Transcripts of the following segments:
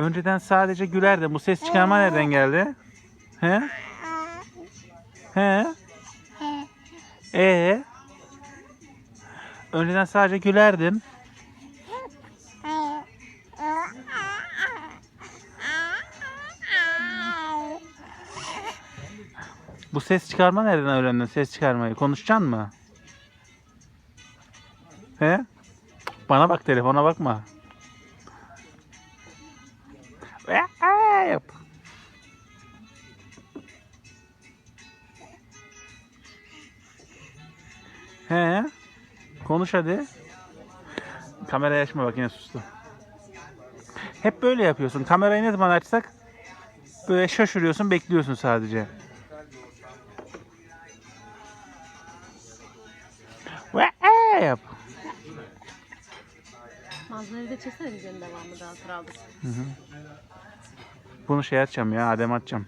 Önceden sadece gülerdi. Bu ses çıkarma nereden geldi? He? He? Ee? Önceden sadece gülerdin. Bu ses çıkarma nereden öğrendin? Ses çıkarmayı. Konuşacaksın mı? He? Bana bak telefona bakma. Yap. He? Konuş hadi. Kamerayı açma bak yine sustu. Hep böyle yapıyorsun. Kamerayı ne zaman açsak böyle şaşırıyorsun, bekliyorsun sadece. Ve ee yap. Manzarayı da çeksene videonun devamı daha sıra Bunu şey atacağım ya, Adem atacağım.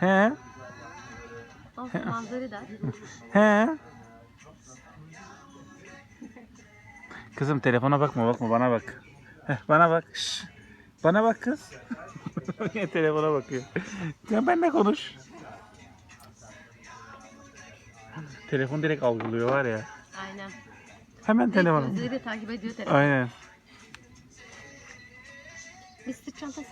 He? Al manzarayı da. He? Kızım telefona bakma bakma bana bak. Heh, bana bak. Şş. Bana bak kız. Telefona bakıyor. Ya benimle konuş. Telefon direkt algılıyor var ya. Aynen. Hemen telefona. Gözleri de takip ediyor telefon. Aynen. Bir sırt çantası